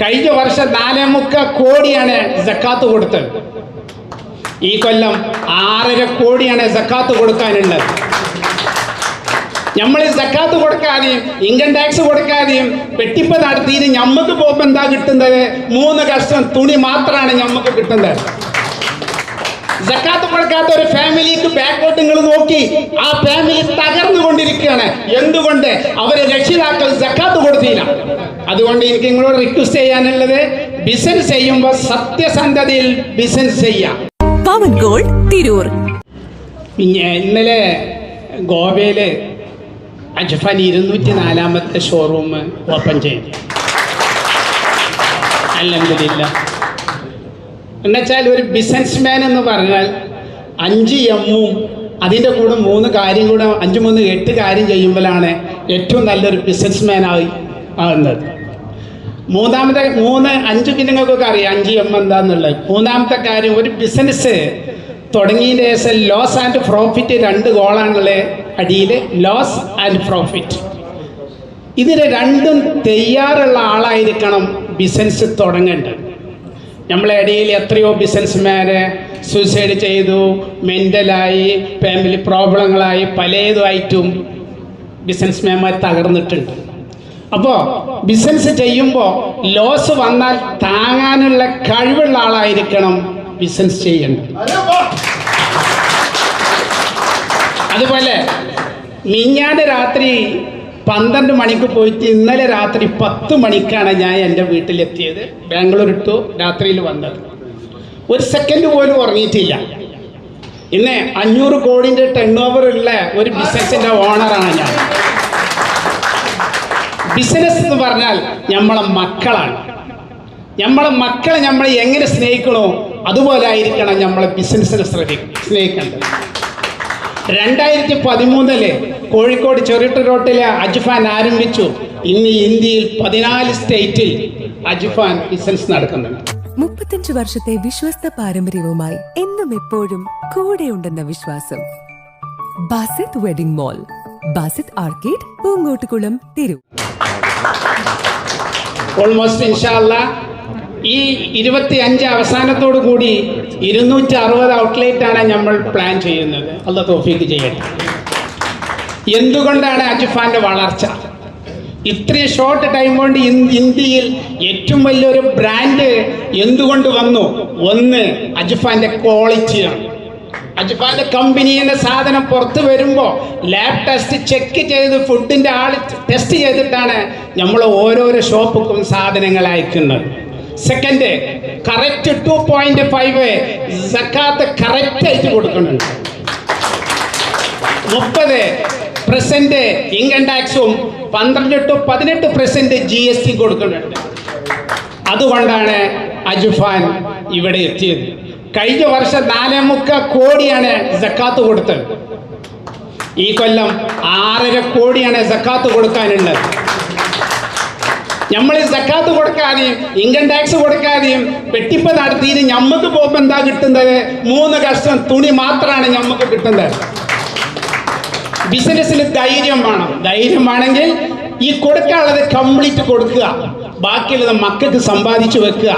കഴിഞ്ഞ വർഷം നാലേ മുക്ക കോടിയാണ് ജക്കാത്ത് കൊടുത്തത്. ഈ കൊല്ലം ആറര കോടിയാണ് ജക്കാത്ത് കൊടുക്കാനുള്ളത്. നമ്മൾ സക്കാത്ത് കൊടുക്കാതെയും ഇൻകം ടാക്സ് കൊടുക്കാതെയും വെട്ടിപ്പ നടത്തിയിട്ട് ഞമ്മക്ക് പോകുമ്പോൾ എന്താ കിട്ടുന്നത്? മൂന്ന് കഷ്ടം തുണി മാത്രമാണ് ഞമ്മക്ക് കിട്ടുന്നത്. സക്കാത്ത് കൊടുക്കാത്ത ഒരു ഫാമിലിക്ക് ബാക്കോട്ട് നിങ്ങൾ നോക്കി ആ ഫാമിലി തകർന്നുകൊണ്ടിരിക്കുകയാണ്. എന്തുകൊണ്ട്? അവരെ രക്ഷിതാക്കൾ സക്കാത്ത് കൊടുത്തില്ല അതുകൊണ്ട് എനിക്ക് നിങ്ങളോട് റിക്വസ്റ്റ് ചെയ്യാനുള്ളത് ബിസിനസ് ചെയ്യുമ്പോൾ സത്യസന്ധതയിൽ ബിസിനസ് ചെയ്യാം. പവൻ ഗോൾഡ് തിരൂർ. ഇന്നലെ ഗോവയിൽ അജ്ഫൻ ഇരുന്നൂറ്റി നാലാമത്തെ ഷോറൂം ഓപ്പൺ ചെയ്തു. അല്ലെങ്കിലില്ല എന്നുവെച്ചാൽ ഒരു ബിസിനസ്മാൻ എന്ന് പറഞ്ഞാൽ അഞ്ച് എമ്മും അതിന്റെ കൂടെ മൂന്ന് കാര്യം കൂടെ അഞ്ച് മൂന്ന് എട്ട് കാര്യം ചെയ്യുമ്പോഴാണ് ഏറ്റവും നല്ലൊരു ബിസിനസ്മാൻ ആയി ആകുന്നത് മൂന്നാമത്തെ മൂന്ന് അഞ്ച് കുഞ്ഞുങ്ങൾക്കൊക്കെ അറിയാം. അഞ്ച് എം എന്താന്നുള്ളത്. മൂന്നാമത്തെ കാര്യം ഒരു ബിസിനസ് തുടങ്ങിയതിന് ശേഷം ലോസ് ആൻഡ് പ്രോഫിറ്റ് രണ്ട് ഗോളാണുള്ളത് അടിയിൽ ലോസ് ആൻഡ് പ്രോഫിറ്റ് ഇതിന് രണ്ടും തയ്യാറുള്ള ആളായിരിക്കണം ബിസിനസ് തുടങ്ങേണ്ടത്. നമ്മളെ ഇടയിൽ എത്രയോ ബിസിനസ്മാരെ സൂസൈഡ് ചെയ്തു മെന്റലായി ഫാമിലി പ്രോബ്ലങ്ങളായി പലതുമായിട്ടും ബിസിനസ്മാൻമാർ തകർന്നിട്ടുണ്ട്. അപ്പോൾ ബിസിനസ് ചെയ്യുമ്പോൾ ലോസ് വന്നാൽ താങ്ങാനുള്ള കഴിവുള്ള ആളായിരിക്കണം ബിസിനസ് ചെയ്യേണ്ടത്. അതുപോലെ മിഞ്ഞാണ്ട് രാത്രി പന്ത്രണ്ട് മണിക്ക് പോയിട്ട് ഇന്നലെ രാത്രി പത്ത് മണിക്കാണ് ഞാൻ എന്റെ വീട്ടിലെത്തിയത്. ബാംഗ്ലൂർ ഇട്ടു രാത്രിയിൽ വന്നത്. ഒരു സെക്കൻഡ് പോലും ഉറങ്ങിയിട്ടില്ല. ഇന്ന് അഞ്ഞൂറ് കോടിന്റെ ടേൺ ഓവർ ഉള്ള ഒരു ബിസിനസിന്റെ ഓണറാണ് ഞാൻ. ബിസിനസ് എന്ന് പറഞ്ഞാൽ നമ്മളെ മക്കളാണ്. നമ്മളെ മക്കളെ നമ്മൾ എങ്ങനെ സ്നേഹിക്കണോ അതുപോലെ ആയിരിക്കണം നമ്മളെ ബിസിനസ്സിനെ ശ്രദ്ധി സ്നേഹിക്കേണ്ടത്. രണ്ടായിരത്തി പതിമൂന്നിൽ കോഴിക്കോട് ചെറുട്ട് റോട്ടിലെ അജ്ഫാൻ ആരംഭിച്ചു ഇന്ന് ഇന്ത്യയിൽ പതിനാല് സ്റ്റേറ്റിൽ അജ്ഫാൻ ബിസിനസ് നടക്കുന്നുണ്ട്. മുപ്പത്തഞ്ചു വർഷത്തെ വിശ്വസ്ത പാരമ്പര്യവുമായി എന്നും എപ്പോഴും കൂടെയുണ്ടെന്ന വിശ്വാസം. Basith wedding mall Basith arcade Poonkottukulam തിരു ഓൾമോസ്റ്റ് ഇൻഷാല്ല ഈ ഇരുപത്തി അഞ്ച് അവസാനത്തോടു കൂടി ഇരുന്നൂറ്റി അറുപത് ഔട്ട്ലെറ്റ് ആണ് നമ്മൾ പ്ലാൻ ചെയ്യുന്നത്. അല്ല തോഫീക്ക് ചെയ്യട്ടെ. എന്തുകൊണ്ടാണ് അജുഫാന്റെ വളർച്ച? ഇത്രയും ഷോർട്ട് ടൈം കൊണ്ട് ഇന്ത്യയിൽ ഏറ്റവും വലിയൊരു ബ്രാൻഡ് എന്തുകൊണ്ട് വന്നു? ഒന്ന് അജുഫാന്റെ ക്വാളിറ്റിയാണ് അജ്ഫാന്റെ എന്ന സാധനം പുറത്ത് വരുമ്പോൾ ലാബ് ടെസ്റ്റ് ചെക്ക് ചെയ്ത് ഫുഡിന്റെ ആൾ ടെസ്റ്റ് ചെയ്തിട്ടാണ് നമ്മൾ ഓരോരോ ഷോപ്പുക്കും സാധനങ്ങൾ അയക്കുന്നത്. Second correct two point five സക്കാത്ത് കറക്റ്റ് ആയിട്ട് കൊടുക്കുന്നുണ്ട്. മുപ്പത് പ്രസന്റ് ഇൻകം ടാക്സും പന്ത്രണ്ട് ടു പതിനെട്ട് പ്രസന്റ് ജി എസ് ടി കൊടുക്കുന്നുണ്ട്. അതുകൊണ്ടാണ് അജുഫാൻ ഇവിടെ എത്തിയത്. കഴിഞ്ഞ വർഷം നാലേ മുക്ക കോടിയാണ് ജക്കാത്ത് കൊടുത്തത്. ഈ കൊല്ലം ആറര കോടിയാണ് ജക്കാത്ത് കൊടുക്കാനുള്ളത്. നമ്മൾ സക്കാത്ത് കൊടുക്കാതെയും ഇൻകം ടാക്സ് കൊടുക്കാതെയും വെട്ടിപ്പ് നടത്തിയിട്ട് ഞമ്മക്ക് പോകുമ്പോൾ എന്താ കിട്ടുന്നത്? മൂന്ന് കഷ്ടം തുണി മാത്രമാണ് ഞമ്മക്ക് കിട്ടുന്നത്. ബിസിനസ്സിൽ ധൈര്യം വേണം. ധൈര്യം വേണമെങ്കിൽ ഈ കൊടുക്കാനുള്ളത് കംപ്ലീറ്റ് കൊടുക്കുക. ബാക്കിയുള്ളത് മക്കൾക്ക് സമ്പാദിച്ചു വെക്കുക.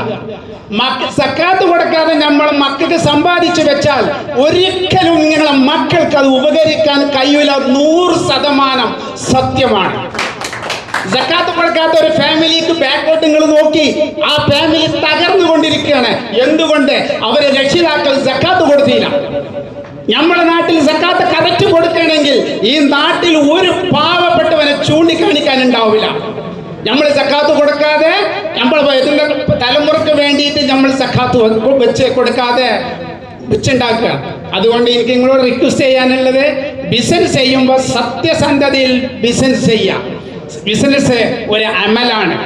സക്കാത്ത് കൊടുക്കാതെ നമ്മൾ മക്കൾക്ക് സമ്പാദിച്ചു വെച്ചാൽ ഒരിക്കലും നിങ്ങളെ മക്കൾക്ക് അത് ഉപകരിക്കാൻ കഴിയില്ല. നൂറ് ശതമാനം സത്യമാണ്. സക്കാത്ത് കൊടുക്കാത്ത ഒരു ഫാമിലിക്ക് ബാക്കോട്ട് നിങ്ങൾ നോക്കി ആ ഫാമിലി തകർന്നു കൊണ്ടിരിക്കുകയാണ് എന്തുകൊണ്ട്? അവരെ രക്ഷിതാക്കൾ സക്കാത്ത് കൊടുത്തില്ല. നമ്മുടെ നാട്ടിൽ സക്കാത്ത് കറക്റ്റ് കൊടുക്കണമെങ്കിൽ ഈ നാട്ടിൽ ഒരു പാവപ്പെട്ടവനെ ചൂണ്ടിക്കാണിക്കാൻ ഉണ്ടാവില്ല നമ്മൾ സക്കാത്ത് കൊടുക്കാതെ നമ്മൾ വരുന്ന തലമുറയ്ക്ക് വേണ്ടിയിട്ട് നമ്മൾ സക്കാത്ത് വെച്ച് കൊടുക്കാതെ വെച്ചുണ്ടാക്കുക. അതുകൊണ്ട് എനിക്ക് നിങ്ങളോട് റിക്വസ്റ്റ് ചെയ്യാനുള്ളത് ബിസിനസ് ചെയ്യുമ്പോൾ സത്യസന്ധതയിൽ ബിസിനസ് ചെയ്യാം ബിസിനസ് ഒരു അമലാണ്.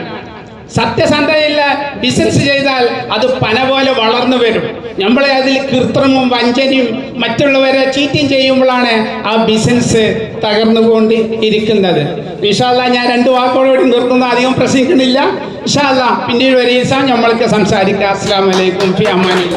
സത്യസന്ധതയില്ല ബിസിനസ് ചെയ്താൽ അത് പന പോലെ വളർന്നു വരും. നമ്മളെ അതിൽ കൃത്രിമവും വഞ്ചനയും മറ്റുള്ളവരെ ചീറ്റിങ് ചെയ്യുമ്പോഴാണ് ആ ബിസിനസ് തകർന്നുകൊണ്ട് ഇരിക്കുന്നത് ഇഷാല്ല ഞാൻ രണ്ട് വാക്കുകളോട് നിർത്തുന്നു അധികം പ്രസംഗിക്കുന്നില്ല. ഇഷാല്ല പിന്നീട് ഒരു ദിവസം നമ്മൾക്ക് സംസാരിക്കാം. അസ്സാം വലൈക്കും ഫി അമ്മാനില്ല